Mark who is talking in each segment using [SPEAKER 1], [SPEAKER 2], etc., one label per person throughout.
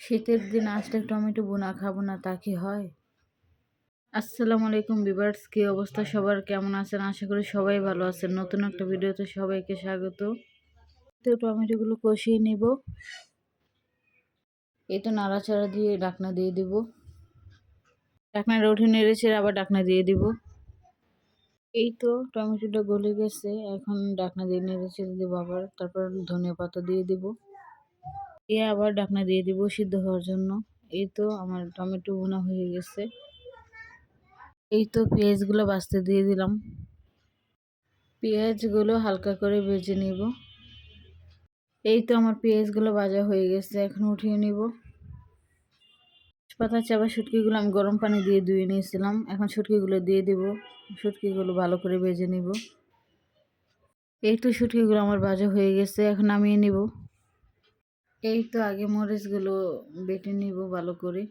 [SPEAKER 1] শীতের দিন আসলে টমেটো বোনা খাব না, তা কি হয়? আসসালামু আলাইকুম বিভার্স কী অবস্থা সবার? কেমন আছেন? আশা করি সবাই ভালো আছেন। নতুন একটা ভিডিওতে সবাইকে স্বাগত। তো টমেটোগুলো কষিয়ে নিব। এই তো নাড়াচাড়া দিয়ে ডাকনা দিয়ে দিব। ডাকনাটা উঠে নেড়েছে আবার ডাকনা দিয়ে দিব। এই তো টমেটোটা গলে গেছে, এখন ডাকনা দিয়ে নেড়েছে দেবো আবার। তারপর ধনিয়া পাতা দিয়ে দিব। দিয়ে আবার ঢাকনা দিয়ে দিব সিদ্ধ হওয়ার জন্য। এই তো আমার টমেটো বোনা হয়ে গেছে। এই তো পেঁয়াজগুলো বাছতে দিয়ে দিলাম। পেঁয়াজগুলো হালকা করে ভেজে নিব। এই তো আমার পেঁয়াজগুলো ভাজা হয়ে গেছে, এখন উঠিয়ে নিব। পাতা চাপা শুটকিগুলো আমি গরম পানি দিয়ে ধুয়ে নিয়েছিলাম। এখন শুটকিগুলো দিয়ে দিব। শুটকিগুলো ভালো করে ভেজে নিব। এই তো শুটকিগুলো আমার ভাজা হয়ে গেছে, এখন নামিয়ে নিব। এই তো আগে মরিচগুলো বেটে নিব ভালো করে।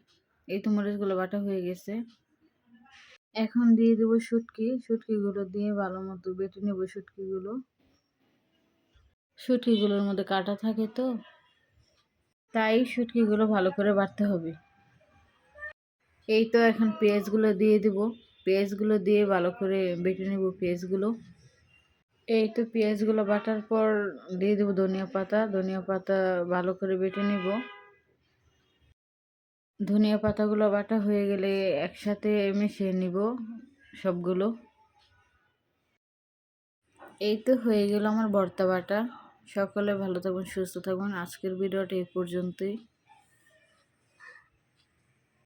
[SPEAKER 1] এই তো মরিচগুলো বাটা হয়ে গেছে। এখন দিয়ে দেবো শুটকি। শুটকিগুলো দিয়ে ভালো মতো বেটে নেব শুটকিগুলো। শুটকিগুলোর মধ্যে কাটা থাকে তো, তাই শুটকিগুলো ভালো করে বাটতে হবে। এই তো এখন পেঁয়াজগুলো দিয়ে দিব। পেঁয়াজগুলো দিয়ে ভালো করে বেটে নেব পেঁয়াজগুলো। এই তো পেঁয়াজগুলো বাটার পর দিয়ে দেবো ধনিয়া পাতা। ধনিয়া পাতা ভালো করে বেটে নেব। ধনিয়া পাতাগুলো বাটা হয়ে গেলে একসাথে মিশিয়ে নিব সবগুলো। এই তো হয়ে গেল আমার ভর্তা বাটা। সকলে ভালো থাকবেন সুস্থ থাকবেন আজকের ভিডিওটা এই পর্যন্তই।